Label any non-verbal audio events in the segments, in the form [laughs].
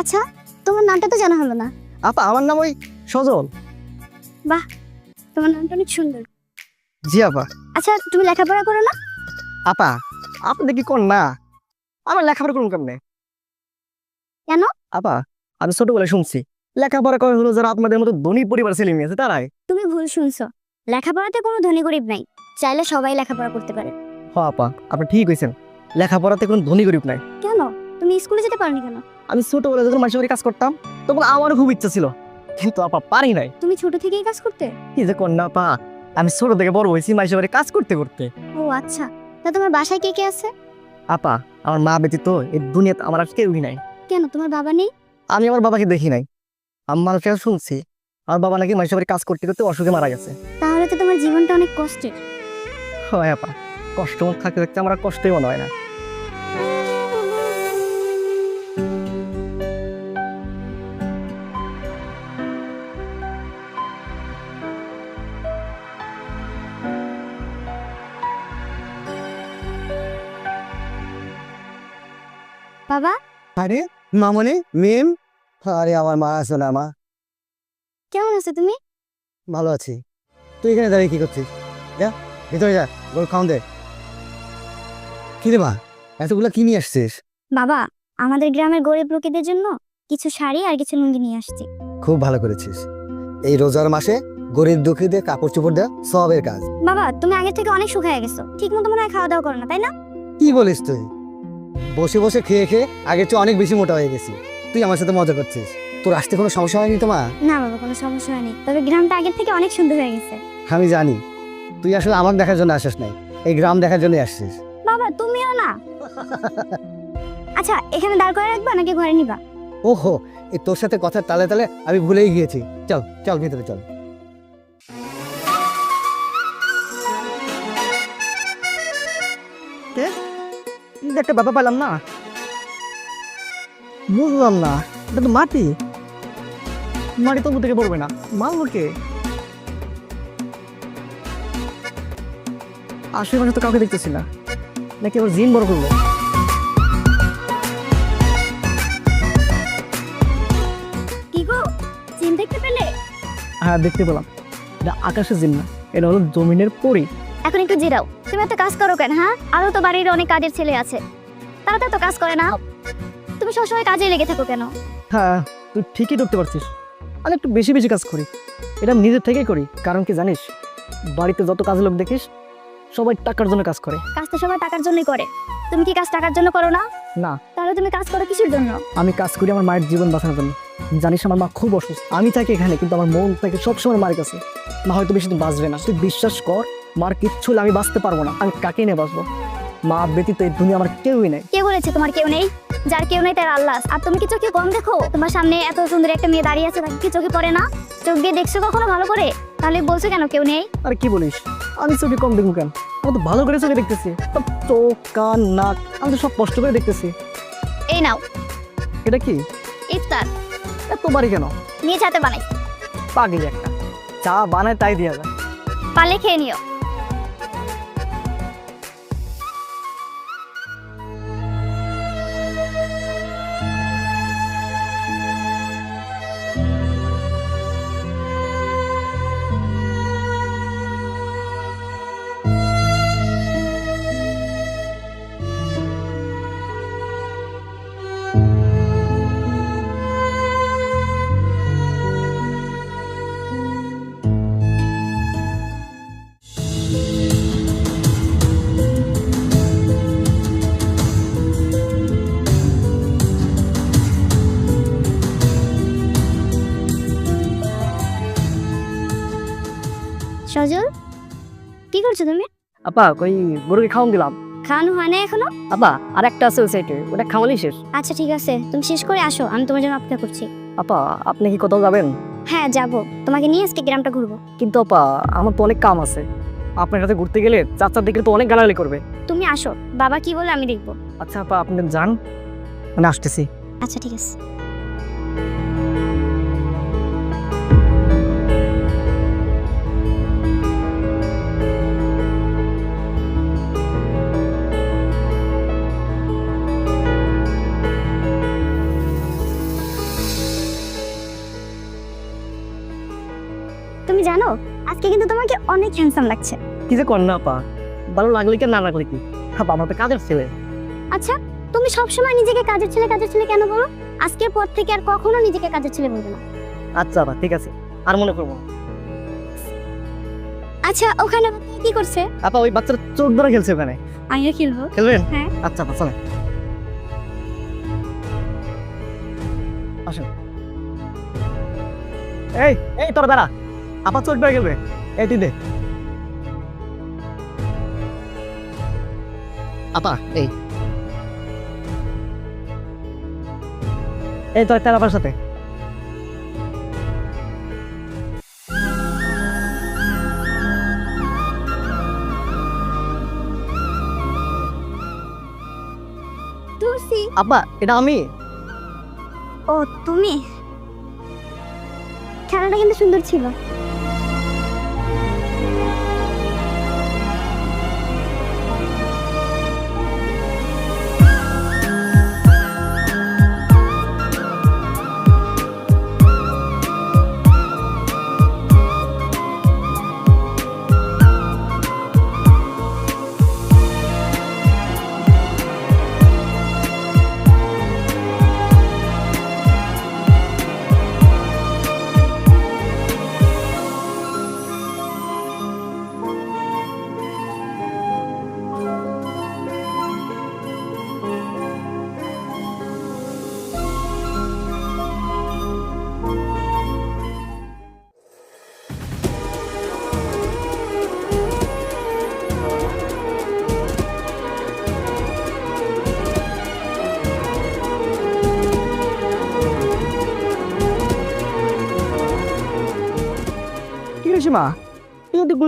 আচ্ছা তোমার নামটা তো জানা হলো না। আপা আমার নাম ওই সজল। বাহ তোমার নামটা অনেক সুন্দর। জি আপা। আচ্ছা তুমি লেখাপড়া করো না? আপা আপনি কি কোন না? আমার লেখাপড়া করুন কেমনে? কেন? আপা আমি ছোটবেলায় শুনছি লেখাপড়া করে হলো যারা আপনাদের মতো ধনী পরিবার ছেলে মেয়ে আছে তারাই। তুমি ভুল শুনছো। লেখাপড়াতে কোনো ধনী গরিব নাই চাইলে সবাই লেখাপড়া করতে পারে। হ আপা আপনি ঠিক হয়েছেন। লেখাপড়াতে কোনো ধনী গরিব নাই। কেন? তুমি স্কুলে যেতে পারোনি কেন? আমি ছোটবেলায় যখন মানুষের বাড়ি কাজ করতাম তখন আমারও খুব ইচ্ছা ছিল কিন্তু আপা পারি নাই। তুমি ছোট থেকেই কাজ করতে? কি যে কন্যা আপা আমি ছোট থেকে বড় হয়েছি মানুষের বাড়ি কাজ করতে করতে। ও আচ্ছা তা তোমার বাসায় কে কে আছে? আপা আমার মা ব্যতীত এই দুনিয়াতে আমার আর কেউই নাই। কেন তোমার বাবা নেই? আমি আমার বাবাকে দেখি নাই। আমার কাছে শুনছি আমার বাবা নাকি মানুষের বাড়ি কাজ করতে করতে অসুখে মারা গেছে। তাহলে তো তোমার জীবনটা অনেক কষ্টের। হয় আপা কষ্ট থাকতে থাকতে আমার কষ্টই মনে হয় না। আরে মামনি মিম। আরে আমার মা আছে না মা। কেমন আছো তুমি? ভালো আছি। তুই এখানে দাঁড়িয়ে কি করছিস? যা ভিতরে যা গোল খাওন দে। কি রে মা এতগুলো কি নিয়ে আসছিস? বাবা আমাদের গ্রামের গরিব লোকেদের জন্য কিছু শাড়ি আর কিছু লুঙ্গি নিয়ে আসছি। খুব ভালো করেছিস। এই রোজার মাসে গরিব দুঃখীদের কাপড় চোপড় দেওয়া সবের কাজ। বাবা তুমি আগে থেকে অনেক শুকায় গেছো। ঠিক মতো মনে হয় খাওয়া দাওয়া করো না তাই না? কি বলিস তুই? বসে বসে খেয়ে খেয়ে আগের চেয়ে অনেক বেশি মোটা হয়ে গেছি। তুই আমার সাথে মজা করছিস। তোর আসতে কোনো সমস্যা হয়নি তো মা? না বাবা কোনো সমস্যা হয়নি। তবে গ্রামটা আগের থেকে অনেক সুন্দর হয়ে গেছে। আমি জানি। তুই আসলে আমার দেখার জন্য আসিস নাই। এই গ্রাম দেখার জন্য আসছিস। বাবা তুমিও না? [laughs] আচ্ছা এখানে দাঁড় করে রাখবা নাকি ঘরে নিবা? ওহো এই তোর সাথে কথা তালে তালে আমি ভুলেই গিয়েছি। চল চল ভিতরে চল। কিন্তু একটা ব্যাপার পাইলাম না? বুঝলাম না। এটা তো মাটি। মাটি তবু থেকে পড়বে না। মারবো কে? আশেপাশে তো কাউকে দেখতেছি না। নাকি আবার জিন বড় করব কি গো? চিন দেখতে পেলে? হ্যাঁ দেখতে পেলাম। এটা আকাশের জিন না। এটা হলো জমিনের পরি। এখন একটু জিরাও। তুমি একটা কাজ করো কেন হ্যাঁ? আরও তো বাড়ির অনেক কাজের ছেলে আছে। তারা তো কাজ করে না। তুমি সবসময় কাজে লেগে থাকো কেন? হ্যাঁ তুই ঠিকই ধরতে পারছিস। আমি একটু বেশি বেশি কাজ করি। এটা আমি নিজের থেকেই করি কারণ কি জানিস? বাড়িতে যত কাজ লোক দেখিস সবাই টাকার জন্য কাজ করে। কাজ তো সবাই টাকার জন্যই করে। তুমি কি কাজ টাকার জন্য করো না? না। তাহলে তুমি কাজ করো কিসের জন্য? আমি কাজ করি আমার মায়ের জীবন বাঁচানোর জন্য। জানিস আমার মা খুব অসুস্থ। আমি থাকি এখানে কিন্তু আমার মন থাকে সবসময় মায়ের কাছে। মা হয়তো বেশি দিন বাঁচবে না। তুই বিশ্বাস কর মার কিচ্ছু আমি বাঁচতে পারব না। আমি কাকে নিয়ে বাঁচবো? মা ব্যতীত এই দুনিয়া আমার কেউই নেই। কে বলেছে তোমার কেউ নেই? যার কেউ নেই তার আল্লাহ। আর তুমি কি চোখে কম দেখো? তোমার সামনে এত সুন্দর একটা মেয়ে দাঁড়িয়ে আছে তাকে কি চোখে পড়ে না? চোখ দিয়ে দেখছ কখনো ভালো করে? তাহলে বলছো কেন কেউ নেই? আর কি বলিস? আমি চোখে কম দেখব কেন? আমি তো ভালো করে চোখে দেখতেছি। চোখ কান নাক আমি তো সব কষ্ট করে দেখতেছি। এই নাও। এটা কি? ইফতার। বাড়ি কেন? নিয়ে হাতে বানাই। পাগলি একটা। চা বানায় তাই দিয়া যায়। পালে খেয়ে নিও। করছ তুমি? আপা কই গরুকে খাওয়ান দিলাম খাওয়ানো হয় না এখনও? আপা আর একটা আছে ওই ওটা খাওয়ালি শেষ। আচ্ছা ঠিক আছে। তুমি শেষ করে আসো আমি তোমার জন্য অপেক্ষা করছি। আপা আপনি কি কোথাও যাবেন? হ্যাঁ যাব। তোমাকে নিয়ে আজকে গ্রামটা ঘুরবো। কিন্তু আপা আমার তো অনেক কাম আছে। আপনার সাথে ঘুরতে গেলে চাচার দেখলে তো অনেক গালাগালি করবে। তুমি আসো বাবা কি বলে আমি দেখব। আচ্ছা আপা আপনি যান। মানে আসতেছি। আচ্ছা ঠিক আছে। আজকে কিন্তু তোমাকে অনেক হ্যান্ডসাম লাগছে। কি যে কর না আপা? ভালো লাগলে কি না লাগলে কি? আপা আমার তো কাজের ছেলে। আচ্ছা তুমি সবসময় নিজেকে কাজের ছেলে কাজের ছেলে কেন বলো? আজকের পর থেকে আর কখনো নিজেকে কাজের ছেলে বলবে না। আচ্ছা আপা ঠিক আছে। আর মনে করব আচ্ছা ওখানে কি করছে? আপা ওই বাচ্চার চোখ ধরে খেলছে ওখানে। আমিও খেলব। খেলবেন? হ্যাঁ। আচ্ছা আপা চলেন। আসেন। এই এই তোর দাঁড়া। আপা চোখ ধরে খেলবে এই তুই দে। আপা এই। এই তোর তার আপার সাথে। তুলসি। আপা এটা আমি। ও তুমি। খেলাটা কিন্তু সুন্দর ছিল।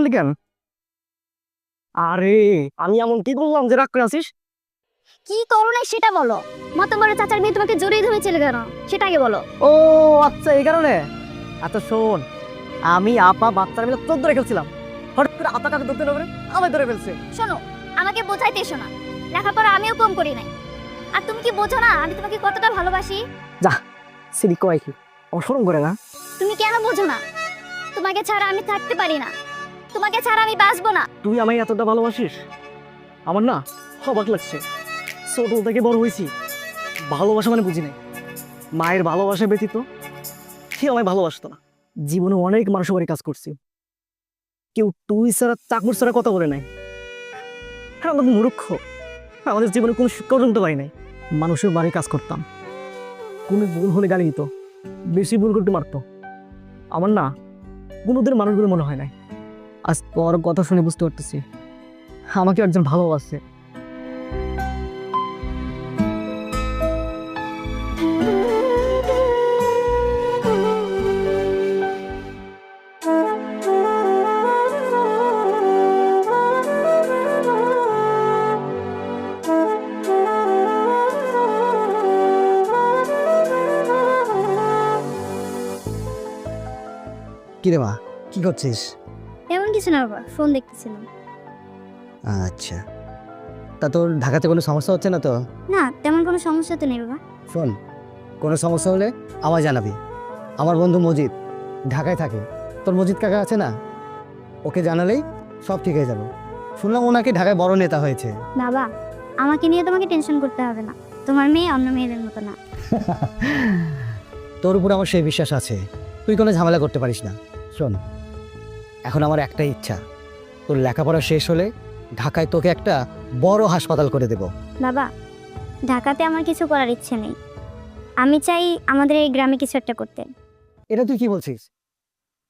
তুই কেন? আরে আমি এমন কি করলাম যে রাগ করে আছিস? কি করো নাই সেটা বলো। মত বড় চাচার মেয়ে তোমাকে জড়িয়ে ধরেছিল কেন? সেটা আগে বলো। ও আচ্ছা এই কারণে? আচ্ছা শোন আমি আপা বাচ্চারা মিলে তোর ধরে খেলছিলাম। হঠাৎ করে আপা কাকে ধরতে না পারে আমায় ধরে ফেলছে। শোনো আমাকে বোঝাইতে এসো না। লেখাপড়া আমিও কম করি নাই। আর তুমি কি বোঝো না আমি তোমাকে কতটা ভালোবাসি? যা সিরি কয় কি? অসরম করে না। তুমি কেন বোঝো না? তোমাকে ছাড়া আমি থাকতে পারি না। তোমাকে ছাড়া আমি বাঁচবো না। তুই আমায় এতটা ভালোবাসিস? আমার না অবাক লাগছে। ছোট থেকে বড় হয়েছি। ভালোবাসা মানে বুঝি নাই। মায়ের ভালোবাসা ব্যতীত সে আমায় ভালোবাসতো না। জীবনে অনেক মানুষের বাড়ি কাজ করছি। কেউ তুই ছাড়া, চাকর ছাড়া কথা বলে নাই। হ্যাঁ আমরা মূর্খ। আমাদের জীবনে কোনো শিক্ষা পর্যন্ত পাই নাই। মানুষের বাড়ি কাজ করতাম। কোনো ভুল হলে গালি দিত। বেশি ভুল করতে মারতো। আমার না কোনোদিন মানুষগুলো মনে হয় নাই। আজ তোর কথা শুনে বুঝতে পারতেছি। আমাকে একজন ভালোবাসে। কি রে মা কি করছিস? কিছু না বাবা ফোন দেখতেছিলাম। আচ্ছা। তা তোর ঢাকাতে কোনো সমস্যা হচ্ছে না তো? না তেমন কোনো সমস্যা তো নেই বাবা। শোন কোনো সমস্যা হলে আমায় জানাবি। আমার বন্ধু মজিদ ঢাকায় থাকে। তোর মজিদ কাকা আছে না? ওকে জানালেই সব ঠিক হয়ে যাবে। শুনলাম ওনাকে ঢাকায় বড় নেতা হয়েছে। বাবা আমাকে নিয়ে তোমাকে টেনশন করতে হবে না। তোমার মেয়ে অন্য মেয়েদের মতো না। তোর উপর আমার সেই বিশ্বাস আছে। তুই কোনো ঝামেলা করতে পারিস না। শোন এখন আমার একটাই ইচ্ছা। তোর লেখাপড়া শেষ হলে ঢাকায় তোকে একটা বড় হাসপাতাল করে দেব। বাবা ঢাকাতে আমার কিছু করার ইচ্ছে নেই। আমি চাই আমাদের এই গ্রামে কিছু একটা করতে। এটা তুই কি বলছিস?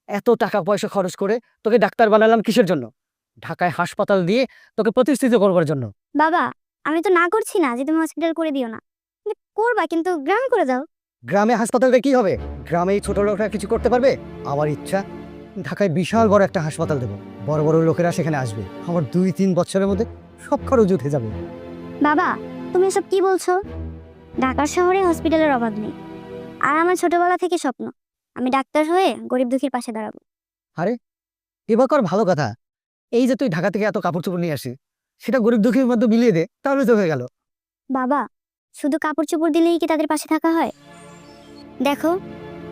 এত টাকা পয়সা খরচ করে তোকে ডাক্তার বানালাম কিসের জন্য? ঢাকায় হাসপাতাল দিয়ে তোকে প্রতিষ্ঠিত করবার জন্য। বাবা আমি তো না করছি না যে তুমি হসপিটাল করে দিও না। করবা কিন্তু গ্রামে করে দাও। গ্রামে হাসপাতালটা কি হবে? গ্রামে এই ছোট লোকরা কিছু করতে পারবে? আমার ইচ্ছা ঢাকায় বিশাল বড় একটা হাসপাতাল দেবো। বড় বড় লোকেরা সেখানে আসবে। আমার দুই তিন বছরের মধ্যে সব খরচ উঠে যাবে। বাবা তুমি এসব কি বলছো? ঢাকার শহরে হসপিটালের অভাব নেই। আর আমার ছোটবেলা থেকে স্বপ্ন আমি ডাক্তার হয়ে গরিব দুঃখীর পাশে দাঁড়াবো। আরে এবার ভালো কথা। এই যে তুই ঢাকা থেকে এত কাপড় চোপড় নিয়ে আসিস সেটা গরিব দুঃখীর মধ্যে মিলিয়ে দে তাহলে তো হয়ে গেল। বাবা শুধু কাপড় চোপড় দিলেই কি তাদের পাশে থাকা হয়? দেখো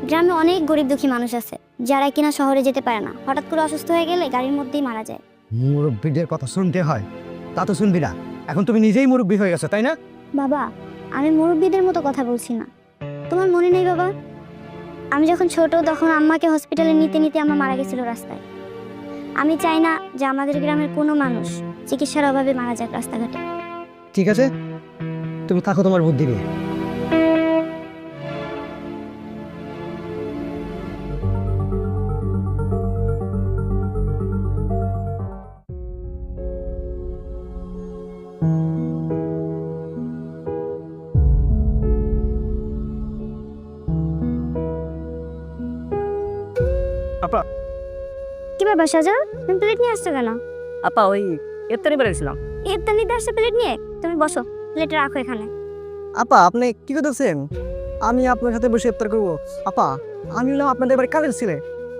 গ্রামে অনেক গরিব দুঃখী মানুষ আছে যারা কিনা শহরে যেতে পারে না। হঠাৎ করে অসুস্থ হয়ে গেলে গাড়ির মধ্যেই মারা যায়। মুরব্বীদের কথা শুনতে হয়? তা তো শুনবি না। এখন তুমি নিজেই মুরব্বী হয়ে গেছো তাই না? বাবা আমি মুরব্বীদের মতো কথা বলছি না। তোমার মনে নেই বাবা? আমি যখন ছোট তখন আম্মাকে হসপিটালে নিতে নিতে আম্মা মারা গেছিল রাস্তায়। আমি চাই না যে আমাদের গ্রামের কোনো মানুষ চিকিৎসার অভাবে মারা যাক রাস্তাঘাটে। ঠিক আছে। তুমি থাকো তোমার বুদ্ধি নিয়ে ব্যাপার সাজা তুমি প্লেট নিয়ে আসছো কেন? আপা ওই ইফতারি বেড়েছিলাম এর নিতে আসছে প্লেট নিয়ে? তুমি বসো প্লেটে রাখো এখানে। আপা আপনি কি করতেছেন? আমি আপনার সাথে বসে ইফতার করব। আপা আমি হলাম আপনাদের বাড়ি কাজের ছেলে।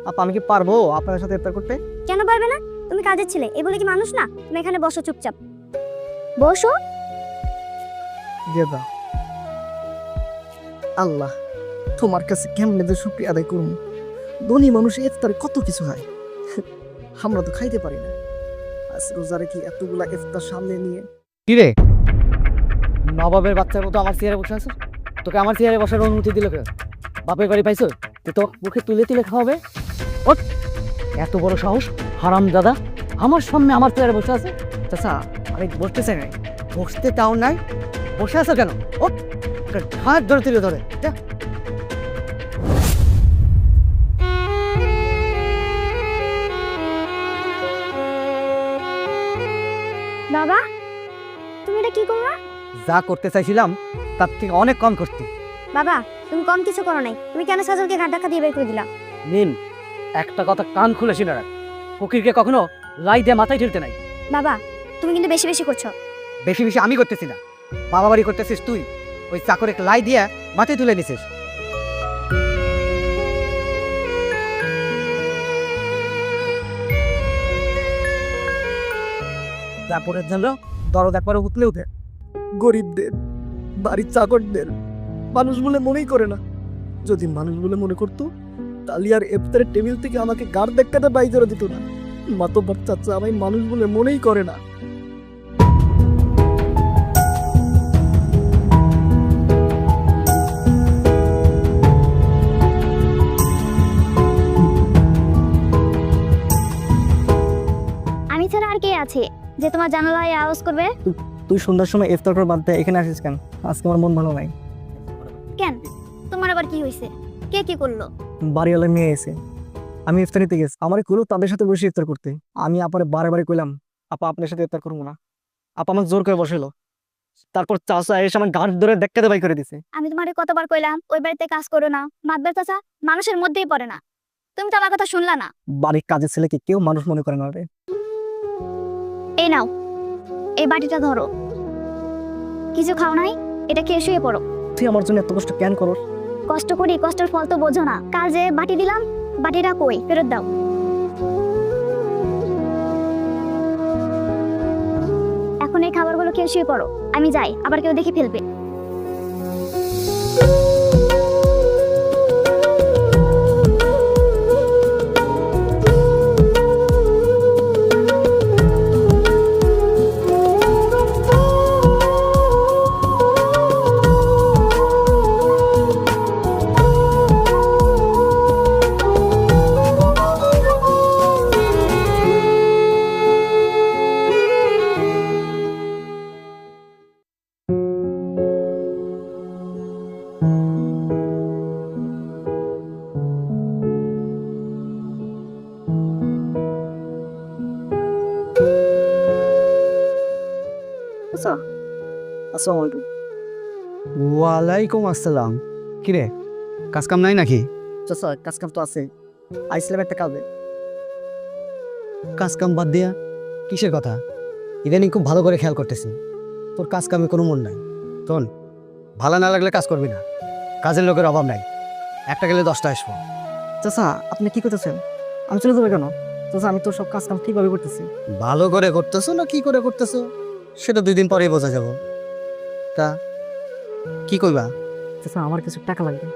আপা আমি কি পারব আপনার সাথে ইফতার করতে? কেন পারবে না? তুমি কাজের ছেলে এ বলে কি মানুষ না? তুমি এখানে বসো চুপচাপ। বসো। দাও আল্লাহ তোমার কাছে কেমনে যে শুক্রিয়া আদায় করুন। ধনী মানুষ ইফতারে কত কিছু হয়। আমরা তো খাইতে পারি না। আজ রোজারে কি এতগুলা ইফতার সামনে নিয়ে কি রে? নবাবের বাচ্চার মতো আমার চেয়ারে বসে আছিস? তোকে আমার চেয়ারে বসার অনুমতি দিল কে বাপের বাড়ি পাইছো? তুই তো মুখে তুলে তুলে খাওয়াবে। ওঠ! এত বড় সাহস হারাম দাদা। আমার সামনে আমার চেয়ারে বসে আছে। চাচা আমি বসতে চাই নাই। বসতে তাও নাই? বসে আছো কেন? ও হাত ধরে তুলে ধরে। যা করতে চাইছিলাম তার থেকে অনেক কম করতে বাবা তুমি কম কিছু করো নাই। তুমি কেন সাজলকে ঘাট ধাক্কা দিয়ে বের করে দিলা? নিন একটা কথা কান খুলে শুনে রাখ। ফকিরকে কখনো লাই দিয়ে মাথায় ঠেলতে নাই। বাবা তুমি কিন্তু বেশি বেশি করছ। বেশি বেশি আমি করতেছি না। বাবা বাড়ি করতেছিস তুই ওই চাকরে লাই দিয়ে মাথায় তুলে নিছিস। তারপরে জানলো দরদ একবারে উঠলে উঠে। গরিবদের, বাড়ির চাকরদের, মানুষ বলে মনেই করে না। যদি মানুষ বলে মনে করতো, তাহলে আর ইফতারের টেবিল থেকে আমাকে গাড় দেখাতে বাই করে দিত না। মাতব্বর চাচা আমায় মানুষ বলে মনেই করে না। আমি ছাড়া আর কে আছে যে তোমার জানালায় আওয়াজ করবে? তুই সন্ধ্যার সময় ইফতার করে বাদ দেয় এখানে আসিস কেন? আজকে আমার মন ভালো নাই। কেন? তোমার আবার কি হয়েছে? কে কি করল? বাড়িওয়ালা মেয়ে এসে। আমি ইফতারিতে গেছি। আমার কুলো তাদের সাথে বসে ইফতার করতে। আমি আপারে বারে বারে কইলাম আপা আপনার সাথে ইফতার করব না। আপা আমার জোর করে বসালো তারপর চাষা এসে আমার গাঁট ধরে দেখাতে বাই করে দিছে। আমি তোমারে কতবার কইলাম ওই বাড়িতে কাজ করো না। মাতবার চাচা মানুষের মধ্যেই পড়ে না। তুমি তো আমার কথা শুনলা না। বাড়ির কাজের ছেলেকে কেউ মানুষ মনে করে না রে। এই নাও এই বাটিটা ধরো। কিছু খাও নাই এটা খেয়ে শুয়ে পড়ো। তুই আমার জন্য এত কষ্ট কেন করো কষ্ট করি কষ্টের ফল তো বোঝো না। কাল যে বাটি দিলাম বাটিটা কই? ফেরত দাও। এখন এই খাবারগুলো খেয়ে শুয়ে পড়ো। আমি যাই আবার কেউ দেখে ফেলবে। আসসালামু আলাইকুম ওয়ালাইকুম আসসালাম। কিরে কাজ কাম নাই নাকি? চাচা কাজ কাম তো আছে। আইসলাম একটা কাজে। কাজ কাম বাদ দিয়া কিসের কথা? ইদানিং খুব ভালো করে খেয়াল করতেছি। তোর কাজ কামে কোনো মন নাই। শোন ভালো না লাগলে কাজ করবি না। কাজের লোকের অভাব নাই। একটা গেলে দশটা আসব। চাচা আপনি কি করতেছেন? আমি চলে যাব কেন? চাচা আমি তো সব কাজ কাম ঠিকভাবে করতেছি। ভালো করে করতেছো না কি করে করতেছো? সেটা দুই দিন পরেই বোঝা যাব। তা? কি কইবা? চাচা আমার কিছু টাকা লাগবে।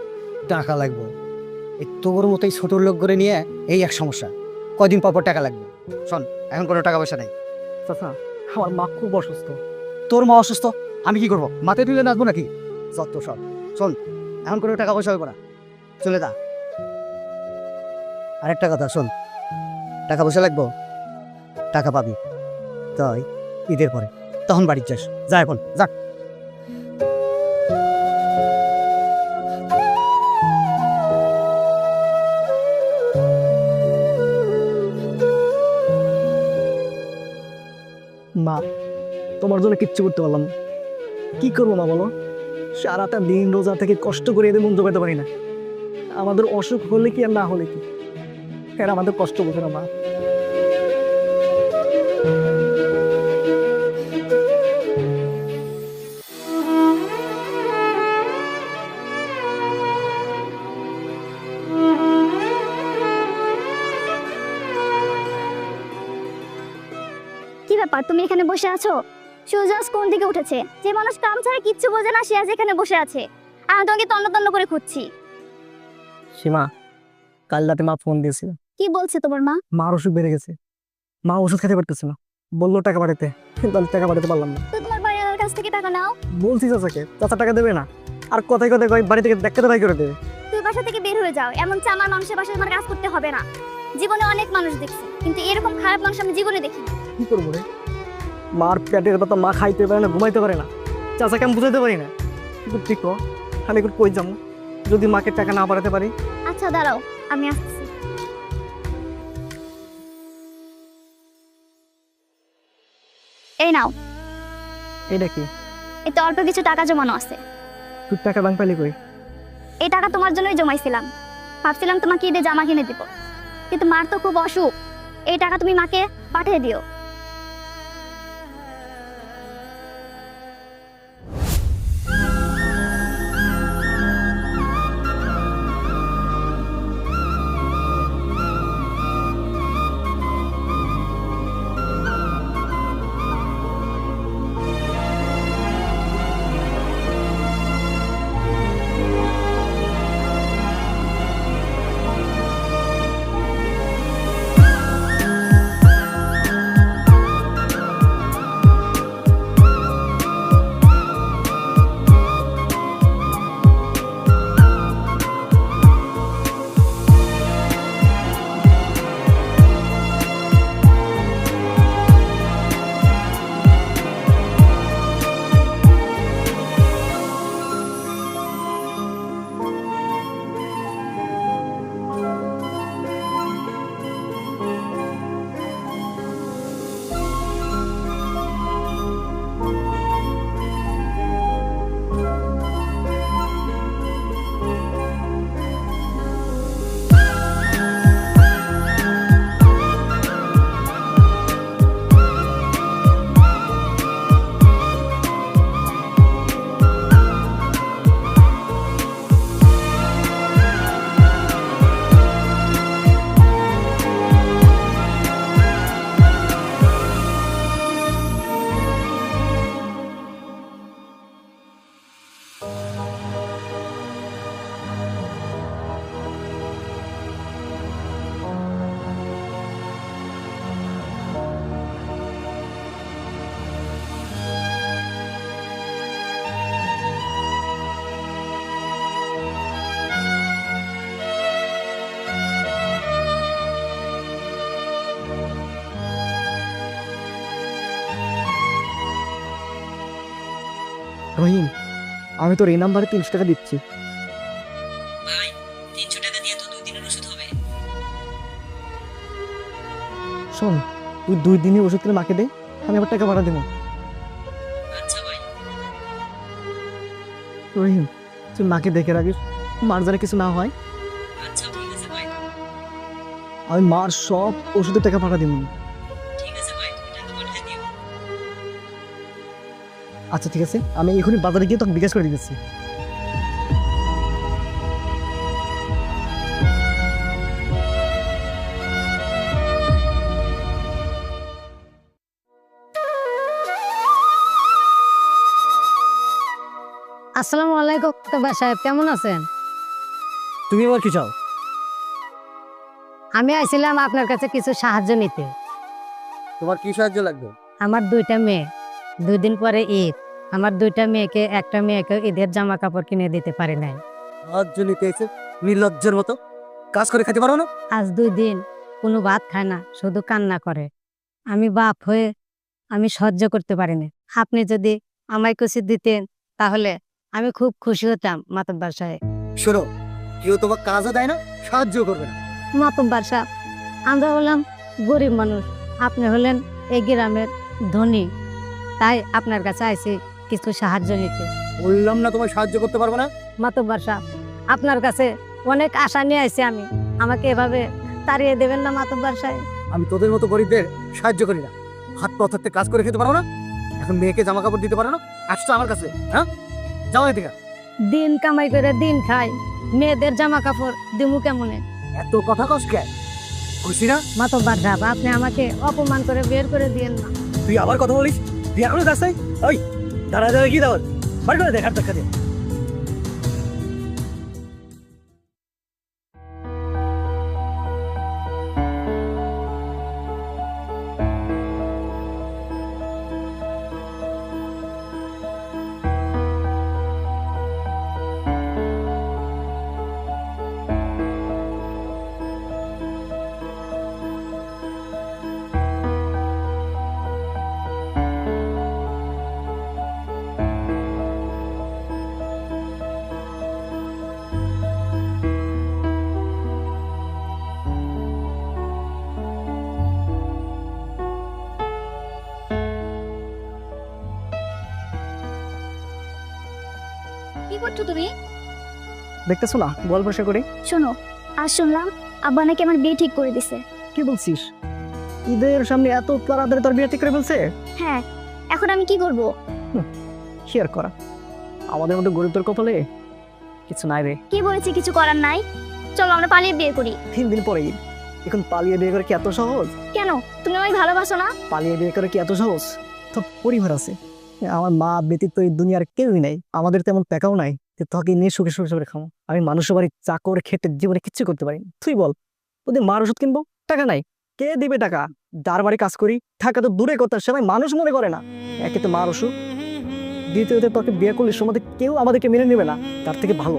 টাকা লাগবো? এই তোর মতো এই ছোট লোক করে নিয়ে এই এক সমস্যা। কয়দিন পর পর টাকা লাগবে? শোন এখন কোনো টাকা পয়সা নেই। চাচা আমার মা খুব অসুস্থ। তোর মা অসুস্থ? আমি কি করব? মাথায় তুলে নাচবো নাকি? যত সব। শোন এখন কোনো টাকা পয়সা হবে না। চলে যা। আরেকটা কথা শোন। টাকা পয়সা লাগবো? টাকা পাবি। তাই ঈদের পরে। তখন বাড়ি যাস। যা এখন যা। মা তোমার জন্য কিচ্ছু করতে পারলাম কি করব মা বলো? সারাটা দিন রোজা থেকে কষ্ট করে এদের মন জোগাতে পারি না। আমাদের অসুখ হলে কি আর না হলে কি? এরা আমাদের কষ্ট বোঝে না মা। বসে আছো? সুজাস কোন দিকে উঠেছে। যে মানুষ কাম ছাড়া কিচ্ছু বোঝে না সে আজ এখানে বসে আছে। আমি তোমাকে তন্ন তন্ন করে খুঁজছি। সীমা কাল রাতে মা ফোন দিয়েছিল। কি বলছে তোমার মা? মার অসুখ বেড়ে গেছে। মা ওষুধ খেতে পারতেছে না। বলল টাকা পাঠাতে। কিন্তু আমি টাকা পাঠাতে পারলাম না। তো তোমার বাড়ির কাছ থেকে টাকা নাও। বলছি চাচাকে চাচা টাকা দেবে না। আর কথায় কথায় কয় বাড়ি থেকে দেখতে বাই করে দেবে। তুই বাসা থেকে বের হয়ে যাও। এমন চামার মানুষের বাসায় তোমার কাজ করতে হবে না। জীবনে অনেক মানুষ দেখছি। কিন্তু এরকম খারাপ মানুষ আমি জীবনে দেখি কি করব রে? মার পেটের ব্যথা মা খাইতে পারে না ঘুমাইতে পারে না। চাচাকে আমি বুঝাতে পারি না। কিন্তু ঠিক আমি এখন কই যাব? যদি মাকে টাকা না পাঠাতে পারি? আচ্ছা দাঁড়াও আমি আসছি এই নাও। এটা কি? এতে অল্প কিছু টাকা জমানো আছে। তুই টাকা ব্যাংক পাইলে কই? এই টাকা তোমার জন্যই জমাইছিলাম। ভাবছিলাম তোমাকে ঈদে জামা কিনে দিব। কিন্তু মার তো খুব অসুখ। এই টাকা তুমি মাকে পাঠিয়ে দিও। আমি তোর এই নাম্বারে তিনশো টাকা দিচ্ছি। ভাই তিনশো টাকা দিয়ে তো দুই দিনের ওষুধ হবে। শোন তুই দুই দিনে ওষুধ কিনে মাকে দে আমি আবার টাকা পাঠা দেবো। আচ্ছা ভাই। রহিম তুই মাকে দেখে রাখিস মার যেন কিছু না হয়। আচ্ছা ঠিক আছে ভাই। আমি মার সব ওষুধের টাকা পাঠা দিব। আচ্ছা ঠিক আছে। আমি এখনই বাজারে গিয়ে তোকে জিজ্ঞেস করে দিচ্ছি আসসালামু আলাইকুম তবা সাহেব কেমন আছেন? তুমি আবার কি চাও? আমি আইছিলাম আপনার কাছে কিছু সাহায্য নিতে। তোমার কি সাহায্য লাগবে? আমার দুইটা মেয়ে। দুই দিন পরে ঈদ। আমার দুইটা মেয়েকে একটা মেয়েকে ঈদের জামা কাপড় কিনে দিতে পারি নাই। নির্লজ্জের মতো। কাজ করে খেতে পারো না? আজ দুই দিন কোনো ভাত খায় না শুধু কান্না করে। আমি বাপ হয়ে আমি সহ্য করতে পারি না। আপনি যদি আমায় কিছু দিতেন তাহলে আমি খুব খুশি হতাম মাতব্বার সাহেব। শোনো কেউ তোমার কাজও দেয় না সাহায্য করবে না। মাতব্বার সাহেব আমরা হলাম গরিব মানুষ। আপনি হলেন এই গ্রামের ধনী। তাই আপনার কাছে আইছি কিছু সাহায্য নিতে। বললাম না তোমায় সাহায্য করতে পারব না? মাতব্বার সাহেব আপনার কাছে অনেক আশা নিয়ে আইছি আমি। আমাকে এভাবে তাড়িয়ে দেবেন না মাতব্বার সাহেব। আমি তোদের মতো গরিবদের সাহায্য করি না। হাত পা থাকতে কাজ করে খেতে পারো না? এখন মেয়েকে জামা কাপড় দিতে পারো না? আসছো আমার কাছে হ্যাঁ? যাও এদিকে। দিন কামাই করে দিন খাই। মেয়েদের জামা কাপড় দিমু কেমনে? এত কথা কস কে? খুশি না? মাতব্বার সাহেব আপনি আমাকে অপমান করে বের করে দিয়েন না। তুই আবার কথা বলিস? তুই এখনও যাস নাই ওই দাঁড়া দাঁড়া কি দাও বার করে দেখার দেখা দিয়ে দেখতেছো না? গল্প শেষ করি। শোনো আজ শুনলাম আব্বা নাকি আমার বিয়ে ঠিক করে দিছে। কি বলছিস? ঈদের সামনে এত তাড়াতাড়ি তোর বিয়ে ঠিক করে বলছে হ্যাঁ এখন আমি কি করব? শেয়ার করা। আমাদের মধ্যে গরিবদের কপালে কিছু নাই রে। কি বলেছি কিছু করার নাই? চলো আমরা পালিয়ে বিয়ে করি। তিন দিন পরে ঈদ। এখন পালিয়ে বিয়ে করে কি এত সহজ? কেন? তুমি আমায় ভালোবাসো না? পালিয়ে বিয়ে করে কি এত সহজ? তো পরিবার আছে। আমার মা ব্যতীত এই দুনিয়ার কেউই নাই। আমাদের তেমন টাকাও নাই। যে তোকে নিয়ে সুখে সুখে সুখে খাব। আমি মানুষের বাড়ি চাকর খেটে জীবনে কিচ্ছু করতে পারি তুই বল ওদের মার ওষুধ কিনবো? টাকা নাই। কে দিবে টাকা? যার বাড়ি কাজ করি টাকা তো দূরে কথা সবাই মানুষ মনে করে না। একে তো মার ওষুধ। দ্বিতীয়ত তোকে বিয়ে করলে সমাজে কেউ আমাদেরকে মেনে নেবে না। তার থেকে ভালো।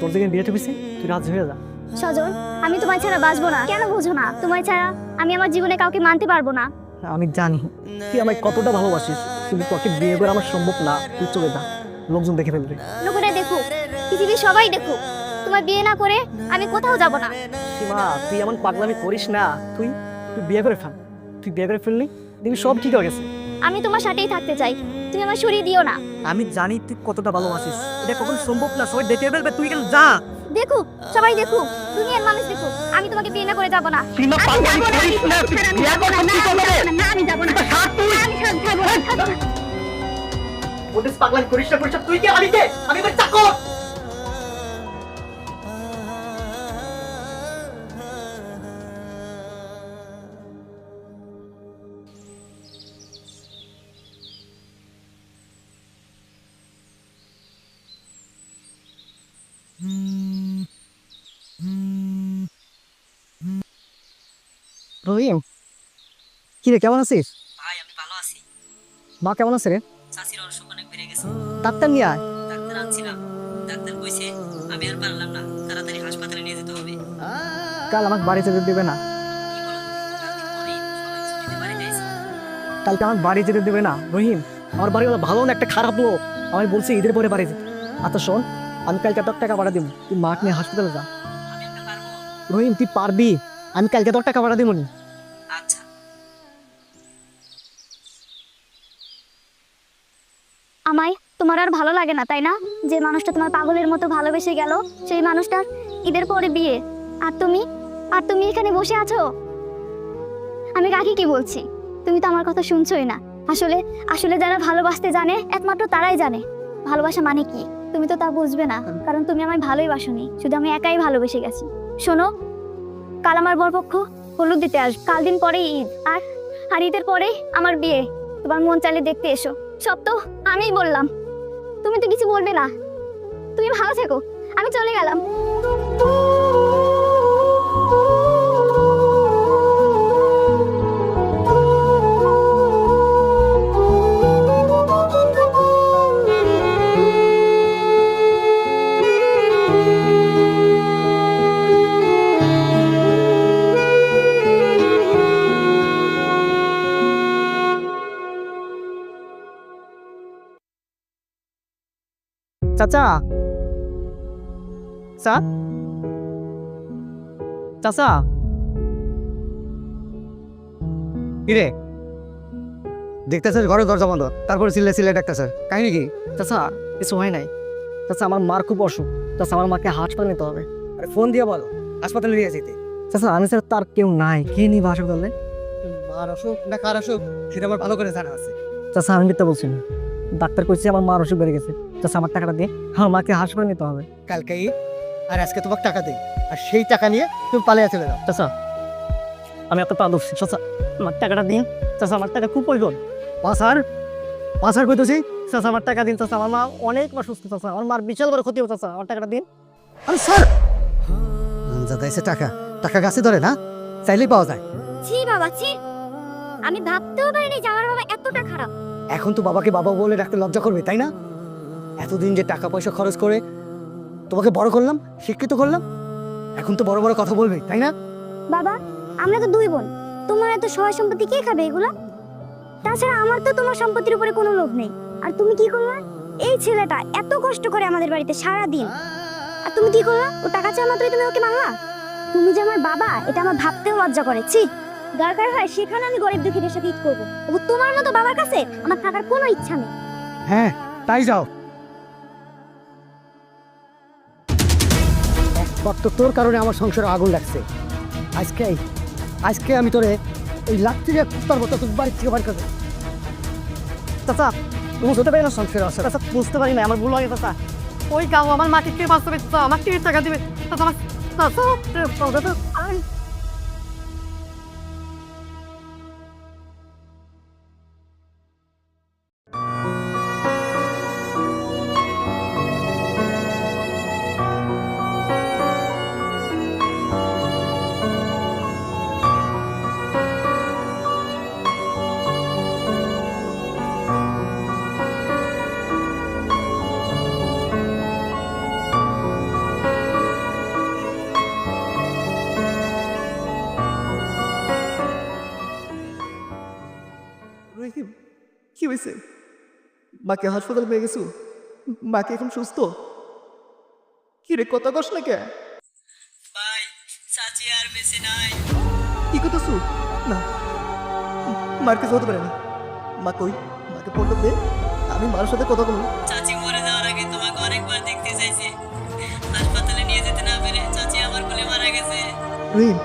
তোর থেকে বিয়ে ঠেকেছে তুই রাজি হয়ে যা। সজল আমি তোমার ছাড়া বাঁচবো না। কেন বুঝো না? তোমার ছাড়া আমি আমার জীবনে কাউকে মানতে পারব না। আমি জানি। তুই আমায় কতটা ভালোবাসিস। কিন্তু তোকে বিয়ে করে আমার সম্ভব না। তুই চলে যা। লোকজন দেখে ফেলবে। লোকেরা দেখুক পৃথিবীর সবাই দেখুক তোমার বিয়ে না করে আমি কোথাও যাব না। সীমা তুই এমন পাগলামি করিস না। তুই তুই বিয়ে করে ফেল। তুই বিয়ে করে ফেললি দেখবি সব ঠিক হয়ে গেছে। আমি তোমার সাথেই থাকতে চাই। তুমি আমার সরিয়ে দিও না। আমি জানি তুই কতটা ভালোবাসিস। এটা কখন সম্ভব না। সবাই দেখে ফেলবে তুই কেন যা। দেখুক সবাই দেখুক দুনিয়ার মানুষ দেখুক আমি তোমাকে বিয়ে না করে যাব না। সীমা পাগলামি না, করিস না। তুই বিয়ে করে না, আমি যাব না, না, আমি যাব ওদের পাগলামি করিস না করিস তুই কি আমি কে আমি এবার চাকর। রহিম কি রে কেমন আছিস? ভাই আমি ভালো আছি। মা কেমন আছে রে? চাষির অসুখ। ডাক্তার নিয়ে আয়। ডাক্তার আনছিলাম। ডাক্তার কইছে আমি আর পারলাম না তাড়াতাড়ি হাসপাতালে নিয়ে যেতে হবে। কাল আমাকে বাড়ি যেতে দেবে না? কালকে আমার বাড়ি যেতে দেবে না। রহিম আমার বাড়ি ভালো না একটা খারাপ লোক। আমি বলছি ঈদের পরে বাড়ি যেতে। আচ্ছা শোন আমি কালকে তোর টাকা ভাড়া দিব তুই মাক নিয়ে হাসপাতালে যা। রহিম তুই পারবি। আমি কালকে তোর টাকা ভাড়া দিব নি আমায়, তোমার আর ভালো লাগে না, তাই না? যে মানুষটা তোমার পাগলের মতো ভালোবেসে গেল, সেই মানুষটার ঈদের পরে বিয়ে। আর তুমি? আর তুমি এখানে বসে আছো? আমি কাকে কি বলছি? তুমি তো আমার কথা শুনছোই না। আসলে আসলে যারা ভালোবাসতে জানে, একমাত্র তারাই জানে। ভালোবাসা মানে কি? তুমি তো তা বুঝবে না, কারণ তুমি আমায় ভালোই বাসনি। শুধু আমি একাই ভালোবেসে গেছি। শোনো, কাল আমার বরপক্ষ হলুদ দিতে আস কাল দিন পরেই ঈদ। আর আর ঈদের পরেই আমার বিয়ে। তোমার মন চাইলে দেখতে এসো। সব তো আমিই বললাম। তুমি তো কিছু বলবে না। তুমি ভালো থেকো। আমি চলে গেলাম। চাচা? চা চাচা? কিরে? দেখতেছে ঘরে দরজা বন্ধ তারপরে সিলে সিলে ডাকতেছে কাহিনী কি? চাচা কিছু হয় নাই। চাচা আমার মার খুব অসুখ। চাচা আমার মাকে হাসপাতালে নিতে হবে। আরে ফোন দিয়ে বলো হাসপাতালে নিয়ে যেতে। চাচা আমি স্যার তার কেউ নাই কে নিবে হাসপাতালে মার অসুখ না কার অসুখ সেটা আমার ভালো করে জানা আছে। চাচা আমি মিথ্যা বলছি না। ডাক্তার কইছে আমার মার অসুখ বেড়ে গেছে। চাচা আমার টাকাটা দিয়ে হ্যাঁ মাকে হাসপাতালে নিতে হবে। কালকে ঈদ আর আজকে তোমাকে টাকা দেই। আর সেই টাকা নিয়ে তুমি পালিয়ে চলে যাও। চাচা আমি এত পা চাচা আমার টাকাটা দিন। চাচা আমার টাকা খুব প্রয়োজন। পাঁচ আর পাঁচ আর কইতেছি চাচা আমার টাকা দিন। চাচা আমার মা অনেক অসুস্থ। চাচা আমার মার বিশাল বড় ক্ষতি হচ্ছে চাচা আমার টাকাটা দিন। আরে স্যার! যা দিয়েছে টাকা। টাকা গাছে ধরে না? চাইলেই পাওয়া যায়। ছি বাবা ছি। আমি ভাবতেও পারিনি যে আমার বাবা এতটা খারাপ। এখন তো বাবাকে বাবা বলে ডাকতে লজ্জা করবে তাই না? এতদিন যে টাকা পয়সা খরচ করে তোমাকে বড় করলাম শিক্ষিত করলাম এখন তো বড় বড় কথা বলবে তাই না? বাবা আমরা তো দুই বোন। তোমার এত সহায় সম্পত্তি কে খাবে এগুলো? তাছাড়া আমার তো তোমার সম্পত্তির উপরে কোনো লোভ নেই। আর তুমি কি করলা? এই ছেলেটা এত কষ্ট করে আমাদের বাড়িতে সারা দিন আর তুমি কি করলা? ও টাকা চাওয়া মাত্রই তুমি ওকে মারলা? তুমি যে আমার বাবা এটা আমার ভাবতেও লজ্জা করে। ছি! দরকার হয় সেখানে আমি গরিব দুঃখীদের সাথে ঈদ করব। তবু তোমার মতো বাবার কাছে আমার থাকার কোনো ইচ্ছা নেই। হ্যাঁ তাই যাও। একবার তো তোর কারণে আমার সংসারে আগুন লাগছে। আজকে আজকে আমি তোরে এই লাত্তি দিয়ে কুত্তার মতো তোর বাড়ি থেকে বার করব। চাচা তুমি বুঝতে পারি না সংসার আছে। চাচা বুঝতে পারি না আমার ভুল হয়ে গেছে চাচা। ওই গাও আমার মাকে কে বাঁচতে চাচা আমার কে টাকা দিবে। চাচা আমার চাচা মাকে হাসপাতাল পেয়ে গেছো? মাকে এখন সুস্থ? কি রে কথা কস না কে? ভাই চাচি আর বেঁচে নাই। কি করতেছো? না মার কিছু হতে পারে না। মা কই? মাকে পড়ল দে আমি মার সাথে কথা বলব। চাচি মরে যাওয়ার আগে তোমাকে অনেকবার দেখতে চাইছে। হাসপাতালে নিয়ে যেতে না পেরে চাচি আমার কোলে মারা গেছে। রহিম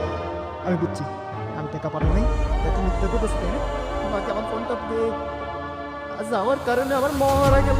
আমি বুঝছি। আমি টাকা পাঠাবো নাই তুমি মিথ্যা করতেছো কেন? মাকে আমার ফোনটা দে। আজ আমার কারণে আমার মা মারা গেল